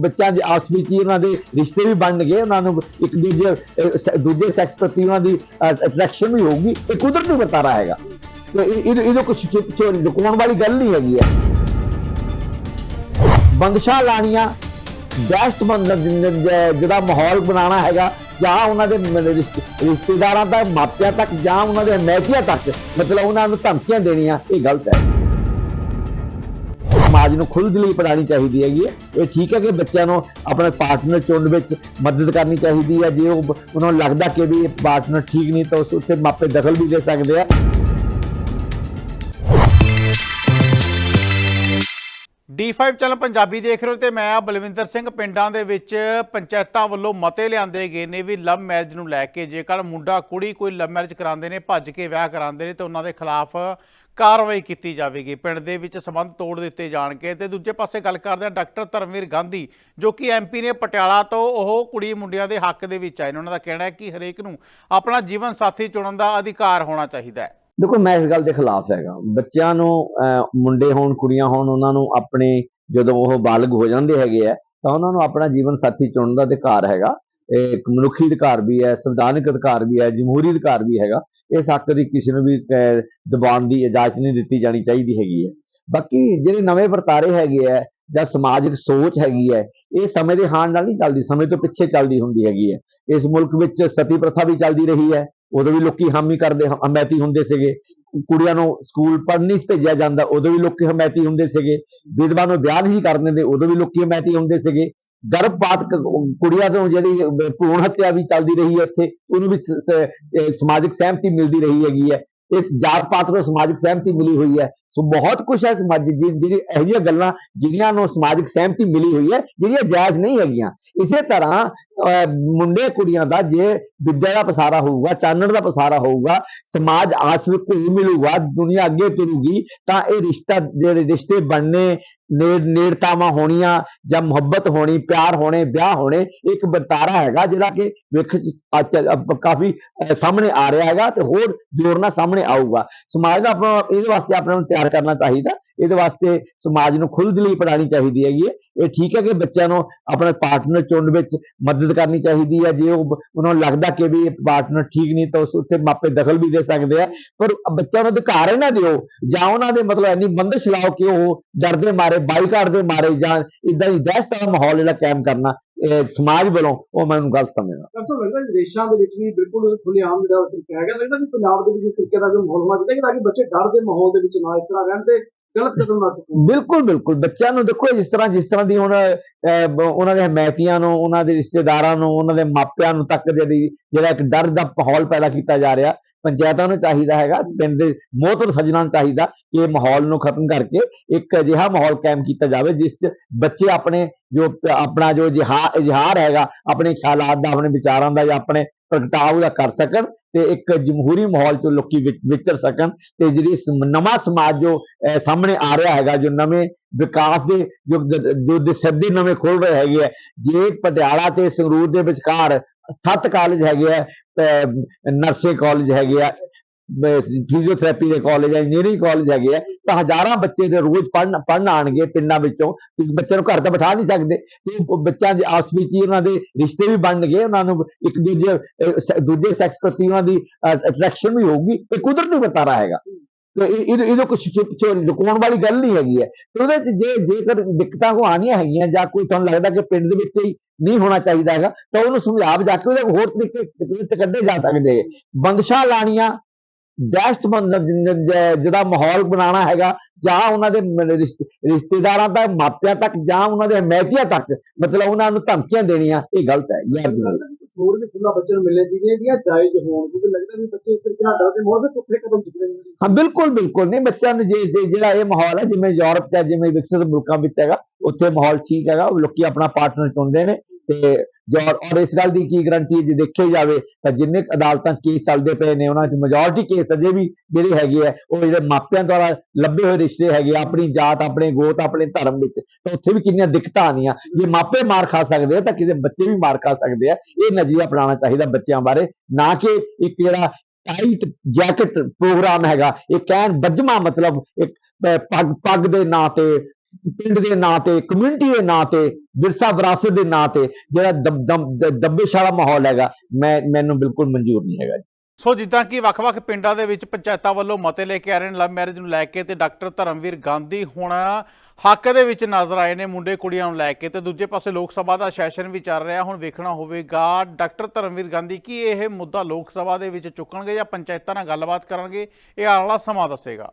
ਬੱਚਿਆਂ ਦੇ ਆਪਸ ਵਿੱਚ ਹੀ ਉਹਨਾਂ ਦੇ ਰਿਸ਼ਤੇ ਵੀ ਬਣ ਗਏ, ਉਹਨਾਂ ਨੂੰ ਇੱਕ ਦੂਜੇ ਦੂਜੇ ਸੈਕਸ ਪ੍ਰਤੀ ਉਹਨਾਂ ਦੀ ਅਟਰੈਕਸ਼ਨ ਵੀ ਹੋਊਗੀ, ਇਹ ਕੁਦਰਤੀ ਵਰਤਾਰਾ ਹੈਗਾ। ਤੇ ਇਹ ਇਹਨੂੰ ਕੁਝ ਲੁਕਾਉਣ ਵਾਲੀ ਗੱਲ ਨਹੀਂ ਹੈਗੀ ਹੈ ਬੰਦਸ਼ਾਂ ਲਾਣੀਆਂ ਦਹਿਸ਼ਤਮੰਦ ਜ- ਜਿਹੜਾ ਮਾਹੌਲ ਬਣਾਉਣਾ ਹੈਗਾ, ਜਾਂ ਉਹਨਾਂ ਦੇ ਰਿਸ਼ਤੇ- ਰਿਸ਼ਤੇਦਾਰਾਂ ਤੱਕ ਮਾਪਿਆਂ ਤੱਕ, ਜਾਂ ਉਹਨਾਂ ਦੇ ਹਮਾਇਤੀਆਂ ਤੱਕ, ਮਤਲਬ ਉਹਨਾਂ ਨੂੰ ਧਮਕੀਆਂ ਦੇਣੀਆਂ, ਇਹ ਗਲਤ ਹੈ। ਸਮਾਜ ਨੂੰ ਖੁੱਲ੍ਹ ਪੜਾਣੀ ਚਾਹੀਦੀ ਹੈਗੀ ਹੈ। ਇਹ ਠੀਕ ਹੈ ਕਿ ਬੱਚਿਆਂ ਨੂੰ ਆਪਣੇ ਪਾਰਟਨਰ ਚੁਣਨ ਵਿੱਚ ਮਦਦ ਕਰਨੀ ਚਾਹੀਦੀ ਹੈ। ਜੇ ਉਹ, ਉਹਨਾਂ ਨੂੰ ਲੱਗਦਾ ਕਿ ਵੀ ਇਹ ਪਾਰਟਨਰ ਠੀਕ ਨਹੀਂ, ਤਾਂ ਉਸ ਉੱਤੇ ਮਾਪੇ ਦਖਲ ਵੀ ਦੇ ਸਕਦੇ ਆ। D5 ਚੈਨਲ ਪੰਜਾਬੀ ਦੇਖ ਰਹੇ ਹੋ ਤੇ ਮੈਂ ਆ ਬਲਵਿੰਦਰ ਸਿੰਘ ਪਿੰਡਾਂ ਦੇ ਵਿੱਚ ਪੰਚਾਇਤਾਂ ਵੱਲੋਂ ਮਤੇ ਲਿਆਂਦੇ ਗਏ ਨੇ ਵੀ ਲਵ ਮੈਰਿਜ ਨੂੰ ਲੈ ਕੇ, ਜੇਕਰ ਮੁੰਡਾ, ਕੁੜੀ ਕੋਈ ਲਵ ਮੈਰਿਜ ਕਰਾਉਂਦੇ ਨੇ, ਭੱਜ ਕੇ ਵਿਆਹ ਕਰਾਉਂਦੇ ਨੇ, ਤੇ ਉਹਨਾਂ ਦੇ ਖਿਲਾਫ ਕਾਰਵਾਈ ਕੀਤੀ ਜਾਵੇਗੀ। ਪਿੰਡ ਦੇ ਵਿੱਚ ਸਬੰਧ ਤੋੜ ਦਿੱਤੇ ਜਾਣਗੇ ਤੇ ਦੂਜੇ ਪਾਸੇ ਗੱਲ ਕਰਦੇ ਆ ਡਾਕਟਰ ਧਰਮਵੀਰ ਗਾਂਧੀ, ਜੋ ਕਿ ਐਮਪੀ ਨੇ ਪਟਿਆਲਾ ਤੋਂ ਉਹ ਕੁੜੀ ਮੁੰਡਿਆਂ ਦੇ ਹੱਕ ਦੇ ਵਿੱਚ ਆਏ ਨੇ। ਉਹਨਾਂ ਦਾ ਕਹਿਣਾ ਹੈ ਕਿ ਹਰੇਕ ਨੂੰ ਆਪਣਾ ਜੀਵਨ ਸਾਥੀ ਚੁਣਨ ਦਾ ਅਧਿਕਾਰ ਹੋਣਾ ਚਾਹੀਦਾ ਹੈ। ਦੇਖੋ, ਮੈਂ ਇਸ ਗੱਲ ਦੇ ਖਿਲਾਫ ਹੈਗਾ। ਬੱਚਿਆਂ ਨੂੰ ਮੁੰਡੇ ਹੋਣ, ਕੁੜੀਆਂ ਹੋਣ, ਉਹਨਾਂ ਨੂੰ ਆਪਣੇ ਜਦੋਂ ਉਹ ਬਾਲਗ ਹੋ ਜਾਂਦੇ ਹੈਗੇ ਆ, ਤਾਂ ਉਹਨਾਂ ਨੂੰ ਆਪਣਾ ਜੀਵਨ ਸਾਥੀ ਚੁਣਨ ਦਾ ਅਧਿਕਾਰ ਹੈਗਾ। ਇਹ ਇੱਕ ਮਨੁੱਖੀ ਅਧਿਕਾਰ ਵੀ ਹੈ, ਸੰਵਿਧਾਨਕ ਅਧਿਕਾਰ ਵੀ ਹੈ, ਜਮਹੂਰੀ ਅਧਿਕਾਰ ਵੀ ਹੈਗਾ। ਇਸ ਹੱਕ ਦੀ ਕਿਸੇ ਨੂੰ ਵੀ ਦਬਾਉਣ ਦੀ ਇਜਾਜ਼ਤ ਨਹੀਂ ਦਿੱਤੀ ਜਾਣੀ ਚਾਹੀਦੀ ਹੈਗੀ ਹੈ। ਬਾਕੀ ਜਿਹੜੇ ਨਵੇਂ ਵਰਤਾਰੇ ਹੈਗੇ ਆ, ਜਾਂ ਸਮਾਜਿਕ ਸੋਚ ਹੈਗੀ ਹੈ, ਇਹ ਸਮੇਂ ਦੇ ਹਾਣ ਨਾਲ ਨਹੀਂ ਚੱਲਦੀ, ਸਮੇਂ ਤੋਂ ਪਿੱਛੇ ਚੱਲਦੀ ਹੁੰਦੀ ਹੈਗੀ ਹੈ। ਇਸ ਮੁਲਕ ਵਿੱਚ ਸਤੀ ਪ੍ਰਥਾ ਵੀ ਚੱਲਦੀ ਰਹੀ ਹੈ। ਉਦੋਂ ਵੀ ਲੋਕੀ ਹਾਮੀ ਕਰਦੇ ਹਮਾਇਤੀ ਹੁੰਦੇ ਸੀਗੇ। ਕੁੜੀਆਂ ਨੂੰ ਸਕੂਲ ਪੜ੍ਹਨ ਨਹੀਂ ਭੇਜਿਆ ਜਾਂਦਾ ਉਦੋਂ ਵੀ ਲੋਕੀ ਹਮਾਇਤੀ ਹੁੰਦੇ ਸੀਗੇ। ਵਿਧਵਾ ਨੂੰ ਵਿਆਹ ਨਹੀਂ ਸੀ ਕਰਨ ਦਿੰਦੇ ਉਦੋਂ ਵੀ ਲੋਕੀ ਹਮਾਇਤੀ ਹੁੰਦੇ ਸੀਗੇ। ਗਰਭਪਾਤ ਕ- ਕੁੜੀਆਂ ਤੋਂ ਜਿਹੜੀ ਅਹ, ਭਰੂਣ ਹੱਤਿਆ ਵੀ ਚੱਲਦੀ ਰਹੀ ਹੈ ਇੱਥੇ ਉਹਨੂੰ ਵੀ ਸਮਾਜਿਕ ਸਹਿਮਤੀ ਮਿਲਦੀ ਰਹੀ ਹੈਗੀ ਹੈ। ਇਸ ਜਾਤ ਪਾਤ ਨੂੰ ਸਮਾਜਿਕ ਸਹਿਮਤੀ ਮਿਲੀ ਹੋਈ ਹੈ। ਸੋ ਬਹੁਤ ਕੁਝ ਹੈ ਸਮਾਜ ਜਿ- ਜਿਹੜੀ ਇਹੋ ਜਿਹੀਆਂ ਗੱਲਾਂ ਜਿਹੜੀਆਂ ਨੂੰ ਸਮਾਜਿਕ ਸਹਿਮਤੀ ਮਿਲੀ ਹੋਈ ਹੈ ਜਿਹੜੀਆਂ ਜਾਇਜ਼ ਨਹੀਂ ਹੈਗੀਆਂ। ਇਸੇ ਤਰ੍ਹਾਂ ਅਹ, ਮੁੰਡੇ ਕੁੜੀਆਂ ਦਾ ਜੇ ਵਿਦਿਆ ਦਾ ਪਸਾਰਾ ਹੋਊਗਾ ਚਾਨਣ ਦਾ ਪਸਾਰਾ ਹੋਊਗਾ ਸਮਾਜ ਆਸ ਵਿੱਚ ਕੋਈ ਮਿਲੂਗਾ ਦੁਨੀਆ ਅੱਗੇ ਤੁਰੂਗੀ ਤਾਂ ਇਹ ਰਿਸ਼ਤਾ ਜਿਹੜੇ ਰਿਸ਼ਤੇ ਬਣਨੇ ਨੇੜ ਨੇੜਤਾਵਾਂ ਹੋਣੀਆਂ ਜਾਂ ਮੁਹੱਬਤ ਹੋਣੀ ਪਿਆਰ ਹੋਣੇ ਵਿਆਹ ਹੋਣੇ ਇੱਕ ਵਰਤਾਰਾ ਹੈਗਾ ਜਿਹੜਾ ਕਿ ਵੇਖ ਚ ਅੱਜ ਅ- ਕਾਫੀ ਅ, ਸਾਹਮਣੇ ਆ ਰਿਹਾ ਹੈਗਾ ਤੇ ਹੋਰ ਜ਼ੋਰ ਨਾਲ ਸਾਹਮਣੇ ਆਊਗਾ। ਸਮਾਜ ਦਾ ਆਪਣਾ ਇਹਦੇ ਵਾਸਤੇ ਆਪਣੇ ਨੂੰ ਤਿਆਰ ਕਰਨਾ ਚਾਹੀਦਾ। ਇਹਦੇ ਵਾਸਤੇ ਸਮਾਜ ਨੂੰ ਖੁੱਲ੍ਹ ਦਿਲੀ ਪੜਾਣੀ ਚਾਹੀਦੀ ਹੈਗੀ ਹੈ। ਇਹ ਠੀਕ ਹੈ ਕਿ ਬੱਚਿਆਂ ਨੂੰ ਆਪਣੇ ਪਾਰਟਨਰ ਚੁਣਨ ਵਿੱਚ ਮਦਦ ਕਰਨੀ ਚਾਹੀਦੀ ਹੈ। ਜੇ ਉਹ ਉਹਨਾਂ ਨੂੰ ਲੱਗਦਾ ਕਿ ਵੀ ਇਹ ਪਾਰਟਨਰ ਠੀਕ ਨਹੀਂ ਤਾਂ ਉਸ ਉੱਤੇ ਮਾਪੇ ਦਖਲ ਵੀ ਦੇ ਸਕਦੇ ਆ। ਪਰ ਬੱਚਿਆਂ ਨੂੰ ਅਧਿਕਾਰ ਹੀ ਨਾ ਦਿਓ। ਜਾਂ ਉਹਨਾਂ ਦੇ ਮਤਲਬ ਇੰਨੀ ਬੰਦਸ਼ ਲਾਓ ਕਿ ਉਹ ਡਰਦੇ ਮਾਰੇ, ਬਾਈਕਾਟ ਦੇ ਮਾਰੇ ਜਾਂ ਇਦਾਂ ਹੀ ਦਹਿਸ਼ਤ ਦਾ ਮਾਹੌਲ ਜਿਹੜਾ ਕਾਇਮ ਕਰਨਾ ਸਮਾਜ ਵੱਲੋਂ ਉਹ ਮੈਨੂੰ ਗਲਤ ਸਮਝਦਾ। ਅਸਲ ਲੱਗਦਾ ਵਿਦੇਸ਼ਾਂ ਦੇ ਵਿੱਚ ਵੀ ਬਿਲਕੁਲ ਖੁੱਲ੍ਹੇਆਮ ਜਿਹੜਾ ਤਰੀਕਾ ਹੈਗਾ ਲੱਗਦਾ ਕਿ ਪੰਜਾਬ ਦੇ ਵਿੱਚ ਇਸ ਤਰੀਕੇ ਦਾ ਜੋ ਮਾਹੌਲ ਹੋਣਾ ਚਾਹੀਦਾ ਕਿ ਤਾਂ ਕਿ ਬੱਚੇ ਡਰ ਦੇ ਮਾਹੌਲ ਦੇ ਵਿੱਚ ਨਾ ਇਸ ਤਰ੍ਹਾਂ ਰਹਿਣ ਤੇ ਗਲਤ ਕਦਮ ਨਾ ਚੁੱਕਣ ਬਿਲਕੁਲ ਬਿਲਕੁਲ। ਬੱਚਿਆਂ ਨੂੰ ਦੇਖੋ ਜਿਸ ਤਰ੍ਹਾਂ ਜਿਸ ਤਰ੍ਹਾਂ ਦੀ ਹੁਣ ਉਹਨਾਂ ਦੇ ਹਮਾਇਤੀਆਂ ਨੂੰ, ਉਹਨਾਂ ਦੇ ਰਿਸ਼ਤੇਦਾਰਾਂ ਨੂੰ, ਉਹਨਾਂ ਦੇ ਮਾਪਿਆਂ ਨੂੰ ਤੱਕ ਜਿਹੜੀ, ਜਿਹੜਾ ਇੱਕ ਡਰ ਦਾ ਮਾਹੌਲ ਪੈਦਾ ਕੀਤਾ ਜਾ ਰਿਹਾ, ਪੰਚਾਇਤਾਂ ਨੂੰ ਚਾਹੀਦਾ ਹੈਗਾ ਪਿੰਡ ਦੇ ਮੋਹਤਰ ਸੱਜਣਾਂ ਨੂੰ ਚਾਹੀਦਾ ਕਿ ਇਹ ਮਾਹੌਲ ਨੂੰ ਖਤਮ ਕਰਕੇ ਇੱਕ ਅਜਿਹਾ ਮਾਹੌਲ ਕਾਇਮ ਕੀਤਾ ਜਾਵੇ, ਜਿਸ 'ਚ ਬੱਚੇ ਆਪਣੇ ਜੋ, ਆਪਣਾ ਜੋ ਇਜ਼ਹਾ- ਇਜ਼ਹਾਰ ਹੈਗਾ, ਆਪਣੇ ਖਿਆਲਾਤ ਦਾ, ਆਪਣੇ ਵਿਚਾਰਾਂ ਦਾ ਜਾਂ ਆਪਣੇ ਪ੍ਰਗਟਾਵ ਦਾ ਕਰ ਸਕਣ ਤੇ ਇੱਕ ਜਮਹੂਰੀ ਮਾਹੌਲ ਚੋਂ ਲੋਕੀ ਵਿਚ- ਵਿਚਰ ਸਕਣ ਤੇ ਜਿਹੜੀ ਨਵਾਂ ਸਮਾਜ ਜੋ, ਅਹ, ਸਾਹਮਣੇ ਆ ਰਿਹਾ ਹੈਗਾ, ਜੋ ਨਵੇਂ ਵਿਕਾਸ ਦੇ, ਜੋ ਗ- ਨਵੇਂ ਖੋਲ ਰਹੇ ਹੈਗੇ ਆ, ਜੇ ਪਟਿਆਲਾ ਤੇ ਸੰਗਰੂਰ ਦੇ ਵਿਚਕਾਰ ਸੱਤ ਕਾਲਜ ਹੈਗੇ ਆ ਨਰਸੇ ਕਾਲਜ ਹੈਗੇ ਆ ਫਿਜ਼ੀਓਥੈਰੇਪੀ ਦੇ ਕਾਲਜ ਹੈ ਇੰਜੀਨੀਅਰਿੰਗ ਕਾਲਜ ਹੈਗੇ ਆ, ਤਾਂ ਹਜ਼ਾਰਾਂ ਬੱਚੇ ਦੇ ਰੋਜ਼ ਪੜਨ ਪੜਨ ਆਣਗੇ ਪਿੰਡਾਂ ਵਿੱਚੋਂ, ਤੇ ਬੱਚੇ ਨੂੰ ਘਰ ਤਾਂ ਬਿਠਾ ਨਹੀਂ ਸਕਦੇ। ਤੇ ਬੱਚਿਆਂ ਦੇ ਆਪਸ ਵਿੱਚ ਹੀ ਉਹਨਾਂ ਦੇ ਰਿਸ਼ਤੇ ਵੀ ਬਣ ਗਏ, ਉਹਨਾਂ ਨੂੰ ਇੱਕ ਦੂਜੇ ਦੂਜੇ ਸੈਕਸ ਪ੍ਰਤੀ ਉਹਨਾਂ ਦੀ ਅਟਰੈਕਸ਼ਨ ਵੀ ਹੋਊਗੀ, ਇਹ ਕੁਦਰਤੀ ਵਰਤਾਰਾ ਹੈਗਾ। ਤੇ ਇਹ, ਇਹ- ਕੁਝ ਲੁਕਾਉਣ ਵਾਲੀ ਗੱਲ ਨਹੀਂ ਹੈਗੀ ਹੈ। ਤੇ ਉਹਦੇ ਚ ਜੇ, ਜੇਕਰ ਦਿੱਕਤਾਂ ਕੋ ਆਣੀਆਂ ਹੈਗੀਆਂ, ਜਾਂ ਕੋਈ ਤੁਹਾਨੂੰ ਲੱਗਦਾ ਕਿ ਪਿੰਡ ਦੇ ਵਿੱਚ ਹੀ ਨਹੀਂ ਹੋਣਾ ਚਾਹੀਦਾ ਹੈਗਾ, ਤਾਂ ਉਹਨੂੰ ਸਮਝਾ ਬੁਝਾ ਕੇ ਉਹਦੇ ਹੋਰ ਤਰੀਕੇ ਵਿੱਚ ਕੱਢੇ ਜਾ ਸਕਦੇ ਹੈ ਬੰਦਸ਼ਾਂ ਲਾਣੀਆਂ ਦਹਿਸ਼ਤਮੰਦ ਜਿਹੜਾ ਮਾਹੌਲ ਬਣਾਉਣਾ ਹੈਗਾ ਜਾਂ ਉਹਨਾਂ ਦੇ ਰਿਸ਼ਤੇਦਾਰਾਂ ਤੱਕ ਮਾਪਿਆਂ ਤੱਕ ਜਾਂ ਉਹਨਾਂ ਦੇ ਹਮਾਇਤੀਆਂ ਤੱਕ ਮਤਲਬ ਉਹਨਾਂ ਨੂੰ ਧਮਕੀਆਂ ਦੇਣੀਆਂ ਇਹ ਗਲਤ ਹੈ ਗੈਰ ਹੋਰ ਵੀ ਖੁੱਲਾ ਬੱਚੇ ਨੂੰ ਮਿਲਣੇ ਜਿਹੜੀਆਂ ਜਾਇਜ਼ ਹੋਣ ਕਿਉਂਕਿ ਲੱਗਦਾ ਵੀ ਬੱਚੇ ਇਸ ਤਰੀਕੇ ਨਾਲ ਡਰਦੇ ਮਾਹੌਲ ਵਿੱਚ ਪੁੱਠੇ ਕਦਮ ਚੁੱਕ ਰਹੇ ਨੇ। ਹਾਂ ਬਿਲਕੁਲ ਬਿਲਕੁਲ ਨਹੀਂ ਬੱਚਿਆਂ ਨੂੰ ਜੇ ਜਿਹੜਾ ਇਹ ਮਾਹੌਲ ਹੈ ਜਿਵੇਂ ਯੂਰਪ ਜਾਂ ਜਿਵੇਂ ਵਿਕਸਿਤ ਮੁਲਕਾਂ ਵਿੱਚ ਹੈਗਾ ਉੱਥੇ ਮਾਹੌਲ ਠੀਕ ਹੈਗਾ ਲੋਕੀ ਆਪਣਾ ਪਾਰਟਨਰ ਚੁਣਦੇ ਨੇ ਤੇ ਜੋ ਔਰ ਇਸ ਗੱਲ ਦੀ ਕੀ ਗਰੰਟੀ ਜੇ ਦੇਖਿਆ ਜਾਵੇ ਤਾਂ ਜਿੰਨੇ ਅਦਾਲਤਾਂ 'ਚ ਕੇਸ ਚੱਲਦੇ ਪਏ ਨੇ ਉਹਨਾਂ 'ਚ ਮੈਜੋਰਟੀ ਕੇਸ ਅਜੇ ਵੀ ਜਿਹੜੇ ਹੈਗੇ ਆ ਉਹ ਜਿਹੜੇ ਮਾਪਿਆਂ ਦੁਆਰਾ ਲੱਭੇ ਹੋਏ ਰਿਸ਼ਤੇ ਹੈਗੇ ਆ, ਆਪਣੀ ਜਾਤ ਆਪਣੇ ਗੋਤ ਆਪਣੇ ਧਰਮ ਵਿੱਚ ਤਾਂ ਉੱਥੇ ਵੀ ਕਿੰਨੀਆਂ ਦਿੱਕਤਾਂ ਆਉਂਦੀਆਂ। ਜੇ ਮਾਪੇ ਮਾਰ ਖਾ ਸਕਦੇ ਆ ਤਾਂ ਕਿਸੇ ਬੱਚੇ ਵੀ ਮਾਰ ਖਾ ਸਕਦੇ ਆ। ਇਹ ਨਜ਼ਰੀਆ ਅਪਣਾਉਣਾ ਚਾਹੀਦਾ ਬੱਚਿਆਂ ਬਾਰੇ ਨਾ ਕਿ ਇੱਕ ਜਿਹੜਾ ਟਾਈਟ ਜੈਕਟ ਪ੍ਰੋਗਰਾਮ ਹੈਗਾ ਇਹ ਕਹਿਣ ਬੱਜਮਾ ਮਤਲਬ ਇੱਕ ਪੱਗ ਪੱਗ ਦੇ ਨਾਂ ਤੇ ਪਿੰਡ ਦੇ ਨਾਂ ਤੇ ਕਮਿਊਨਿਟੀ ਦੇ ਨਾਂ ਤੇ, ਵਿਰਸਾ ਵਿਰਾਸਤ ਦੇ ਨਾਂ ਤੇ ਜਿਹੜਾ ਦਬ- ਦਬ- ਮਾਹੌਲ ਹੈਗਾ, ਮੈਂ, ਮੈਨੂੰ ਬਿਲਕੁਲ ਮਨਜ਼ੂਰ ਨਹੀਂ ਹੈਗਾ ਸੋ ਜਿੱਦਾਂ ਕਿ ਵੱਖ-ਵੱਖ ਪਿੰਡਾਂ ਦੇ ਵਿੱਚ ਪੰਚਾਇਤਾਂ ਵੱਲੋਂ ਮਤੇ ਲੈ ਕੇ ਆ ਰਹੇ ਨੇ, ਲਵ ਮੈਰਿਜ ਨੂੰ ਲੈ ਕੇ ਤੇ ਡਾਕਟਰ ਧਰਮਵੀਰ ਗਾਂਧੀ ਹੁਣ ਹੱਕ ਦੇ ਵਿੱਚ ਨਜ਼ਰ ਆਏ ਨੇ ਮੁੰਡੇ ਕੁੜੀਆਂ ਨੂੰ ਲੈ ਕੇ ਤੇ ਦੂਜੇ ਪਾਸੇ ਲੋਕ ਸਭਾ ਦਾ ਸੈਸ਼ਨ ਵੀ ਚੱਲ ਰਿਹਾ, ਹੁਣ ਵੇਖਣਾ ਹੋਵੇਗਾ ਡਾਕਟਰ ਧਰਮਵੀਰ ਗਾਂਧੀ ਕੀ ਇਹ ਮੁੱਦਾ ਲੋਕ ਸਭਾ ਦੇ ਵਿੱਚ ਚੁੱਕਣਗੇ ਜਾਂ ਪੰਚਾਇਤਾਂ ਨਾਲ ਗੱਲਬਾਤ ਕਰਨਗੇ, ਇਹ ਆਲਾ ਸਮਾਂ ਦੱਸੇਗਾ।